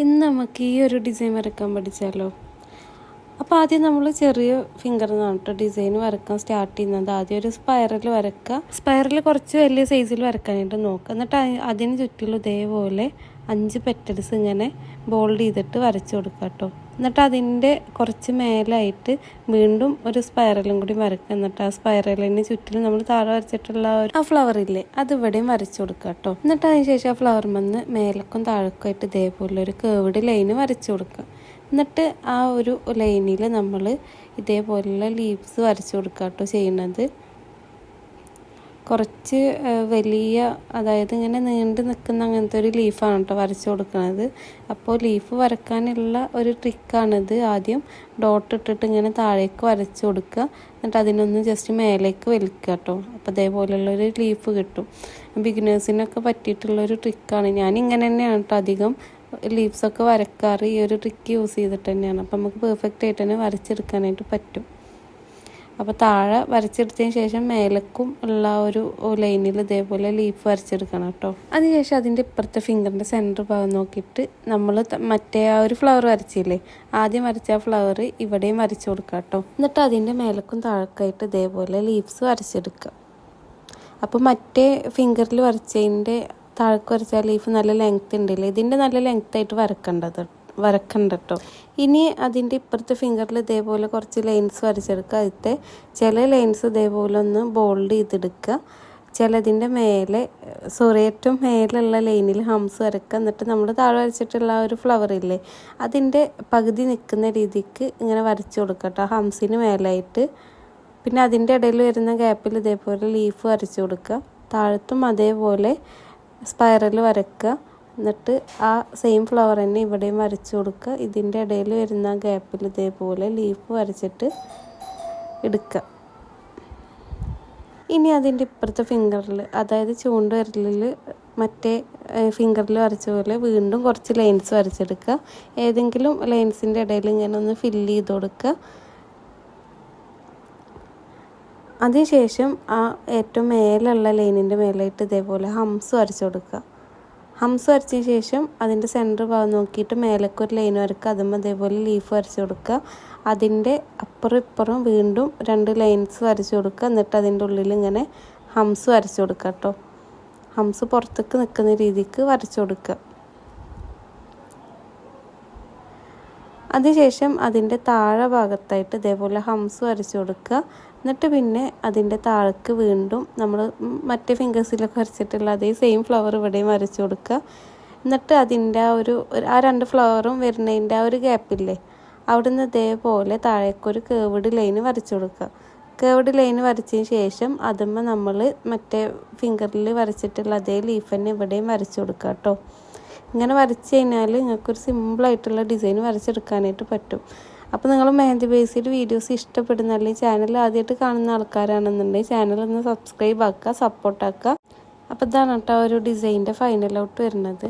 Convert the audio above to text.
ഇന്ന് നമുക്ക് ഈ ഒരു ഡിസൈൻ വരക്കാൻ പഠിച്ചാലോ? അപ്പോൾ ആദ്യം നമ്മൾ ചെറിയ ഫിംഗർ നിന്നിട്ട് ഡിസൈൻ വരക്കാൻ സ്റ്റാർട്ട് ചെയ്യുന്നത്. ആദ്യം ഒരു സ്പൈറൽ വരക്കുക. സ്പൈറൽ കുറച്ച് വലിയ സൈസിൽ വരക്കാനായിട്ട് നോക്കുക. എന്നിട്ട് അതിന് ചുറ്റിലും ഇതേപോലെ അഞ്ച് പെറ്റൽസ് ഇങ്ങനെ ബോൾഡ് ചെയ്തിട്ട് വരച്ചു കൊടുക്കുക കേട്ടോ എന്നിട്ട് അതിന്റെ കുറച്ച് മേലായിട്ട് വീണ്ടും ഒരു സ്പൈറലും കൂടി വരക്കുക. എന്നിട്ട് ആ സ്പൈറലിന് ചുറ്റിലും നമ്മൾ താഴെ വരച്ചിട്ടുള്ള ആ ഫ്ലവർ ഇല്ലേ അത് ഇവിടെയും വരച്ചു കൊടുക്കുക കേട്ടോ എന്നിട്ട് അതിന് ശേഷം ആ ഫ്ലവർ വന്ന് മേലക്കും താഴേക്കും ആയിട്ട് ഇതേപോലെ ഒരു കേവിഡ് ലൈന് വരച്ചു കൊടുക്കുക. എന്നിട്ട് ആ ഒരു ലൈനിൽ നമ്മൾ ഇതേപോലെയുള്ള ലീവ്സ് വരച്ചു കൊടുക്കുക കേട്ടോ ചെയ്യുന്നത് കുറച്ച് വലിയ അതായത് ഇങ്ങനെ നീണ്ടു നിൽക്കുന്ന അങ്ങനത്തെ ഒരു ലീഫാണ് കേട്ടോ വരച്ചു കൊടുക്കുന്നത് അപ്പോൾ ലീഫ് വരക്കാനുള്ള ഒരു ട്രിക്കാണിത് ആദ്യം ഡോട്ട് ഇട്ടിട്ട് ഇങ്ങനെ താഴേക്ക് വരച്ചു കൊടുക്കുക. എന്നിട്ട് അതിനൊന്ന് ജസ്റ്റ് മേലേക്ക് വലിക്കുക കേട്ടോ. അപ്പോൾ ഇതേപോലെയുള്ളൊരു ലീഫ് കിട്ടും. ബിഗിനേഴ്സിനൊക്കെ പറ്റിയിട്ടുള്ളൊരു ട്രിക്കാണ് ഞാൻ തന്നെയാണ് കേട്ടോ അധികം ലീവ്സ് ഒക്കെ വരക്കാറ് ഈ ഒരു ട്രിക്ക് യൂസ് ചെയ്തിട്ട് തന്നെയാണ്. അപ്പം നമുക്ക് പെർഫെക്റ്റ് ആയിട്ട് തന്നെ വരച്ചെടുക്കാനായിട്ട് പറ്റും. അപ്പോൾ താഴെ വരച്ചെടുത്തതിന് ശേഷം മേലക്കും ഉള്ള ഒരു ലൈനിൽ ഇതേപോലെ ലീഫ് വരച്ചെടുക്കണം കേട്ടോ. അതിനുശേഷം അതിന്റെ ഇപ്പുറത്തെ ഫിംഗറിന്റെ സെന്റർ ഭാഗം നോക്കിയിട്ട് നമ്മൾ മറ്റേ ആ ഒരു ഫ്ലവർ വരച്ചില്ലേ ആദ്യം വരച്ച ആ ഫ്ലവർ ഇവിടെയും വരച്ചു കൊടുക്കുക കേട്ടോ. എന്നിട്ട് അതിന്റെ മേലക്കും താഴക്കായിട്ട് ഇതേപോലെ ലീവ്സ് വരച്ചെടുക്കുക. അപ്പോൾ മറ്റേ ഫിംഗറിൽ വരച്ചതിന്റെ താഴേക്ക് വരച്ചാൽ ലീഫ് നല്ല ലെങ്ത് ഉണ്ടല്ലേ? ഇതിന്റെ നല്ല ലെങ്ത് ആയിട്ട് വരക്കേണ്ടത് വരക്കണ്ട കേട്ടോ ഇനി അതിന്റെ ഇപ്പുറത്തെ ഫിംഗറിൽ ഇതേപോലെ കുറച്ച് ലൈൻസ് വരച്ചെടുക്കുക. അതിന്റെ ചില ലൈൻസ് ഇതേപോലെ ഒന്ന് ബോൾഡ് ചെയ്തെടുക്കുക. ചിലതിന്റെ മേലെ സോറി ഏറ്റവും മേലുള്ള ലൈനിൽ ഹംസ് വരക്കുക. എന്നിട്ട് നമ്മൾ താഴെ വരച്ചിട്ടുള്ള ഒരു ഫ്ലവർ ഇല്ലേ അതിന്റെ പകുതി നിൽക്കുന്ന രീതിക്ക് ഇങ്ങനെ വരച്ചു കൊടുക്കുക കേട്ടോ ഹംസിന് മേലായിട്ട്. പിന്നെ അതിന്റെ ഇടയിൽ വരുന്ന ഗ്യാപ്പിൽ ഇതേപോലെ ലീഫ് വരച്ചു കൊടുക്കുക. താഴത്തും അതേപോലെ സ്പൈറൽ വരയ്ക്കുക എന്നിട്ട് ആ സെയിം ഫ്ലവർ തന്നെ ഇവിടെയും വരച്ചു കൊടുക്കുക. ഇതിന്റെ ഇടയിൽ വരുന്ന ഗ്യാപ്പിൽ ഇതേപോലെ ലീഫ് വരച്ചിട്ട് എടുക്കുക. ഇനി അതിന്റെ ഇപ്പുറത്തെ ഫിംഗറിൽ അതായത് ചൂണ്ട് വരലിൽ മറ്റേ ഫിംഗറിൽ വരച്ച പോലെ വീണ്ടും കുറച്ച് ലൈൻസ് വരച്ചെടുക്കുക. ഏതെങ്കിലും ലൈൻസിന്റെ ഇടയിൽ ഇങ്ങനെ ഒന്ന് ഫില്ല് ചെയ്ത് കൊടുക്കുക. അതിനുശേഷം ആ ഏറ്റവും മേലുള്ള ലൈനിന്റെ മേലായിട്ട് ഇതേപോലെ ഹംസ് വരച്ചു കൊടുക്കുക. ഹംസ് വരച്ചതിന് ശേഷം അതിന്റെ സെന്റർ ഭാഗം നോക്കിയിട്ട് മേലേക്ക് ഒരു ലൈൻ വരക്കുക. അതും അതേപോലെ ലീഫ് വരച്ചു കൊടുക്കുക. അതിന്റെ അപ്പുറം ഇപ്പുറം വീണ്ടും രണ്ട് ലൈൻസ് വരച്ചു കൊടുക്കുക. എന്നിട്ട് അതിന്റെ ഉള്ളിൽ ഇങ്ങനെ ഹംസ് വരച്ചു കൊടുക്കുക കേട്ടോ. ഹംസ് പുറത്തേക്ക് നിൽക്കുന്ന രീതിക്ക് വരച്ചു കൊടുക്കുക. അതിനുശേഷം അതിന്റെ താഴെ ഭാഗത്തായിട്ട് ഇതേപോലെ ഹംസ് വരച്ചു കൊടുക്കുക. എന്നിട്ട് പിന്നെ അതിന്റെ താഴേക്ക് വീണ്ടും നമ്മൾ മറ്റേ ഫിംഗേഴ്സിലൊക്കെ വരച്ചിട്ടുള്ള അതേ സെയിം ഫ്ലവർ ഇവിടെയും വരച്ചു കൊടുക്കുക. എന്നിട്ട് അതിന്റെ ആ ഒരു ആ രണ്ട് ഫ്ലവറും വരുന്നതിന്റെ ആ ഒരു ഗ്യാപ്പില്ലേ അവിടുന്ന് ഇതേപോലെ താഴേക്കൊരു കേവിഡ് ലൈന് വരച്ചു കൊടുക്കുക. കേവിഡ് ലൈന് വരച്ചതിന് ശേഷം അതുമ്പോൾ നമ്മൾ മറ്റേ ഫിംഗറിൽ വരച്ചിട്ടുള്ള അതേ ലീഫ് തന്നെ ഇവിടെയും വരച്ചു കൊടുക്കുക കേട്ടോ. ഇങ്ങനെ വരച്ച് കഴിഞ്ഞാൽ നിങ്ങൾക്കൊരു സിമ്പിളായിട്ടുള്ള ഡിസൈൻ വരച്ചെടുക്കാനായിട്ട് പറ്റും. അപ്പോൾ നിങ്ങൾ മെഹന്തി ബേസ്ഡ് വീഡിയോസ് ഇഷ്ടപ്പെടുന്ന അല്ലെങ്കിൽ ചാനൽ ആദ്യമായിട്ട് കാണുന്ന ആൾക്കാരാണെന്നുണ്ടെങ്കിൽ ചാനൽ ഒന്ന് സബ്സ്ക്രൈബ് ആക്കുക സപ്പോർട്ടാക്കുക അപ്പോൾ ഇതാണ് കേട്ടോ ഒരു ഡിസൈന്റെ ഫൈനൽ ഔട്ട് വരുന്നത്.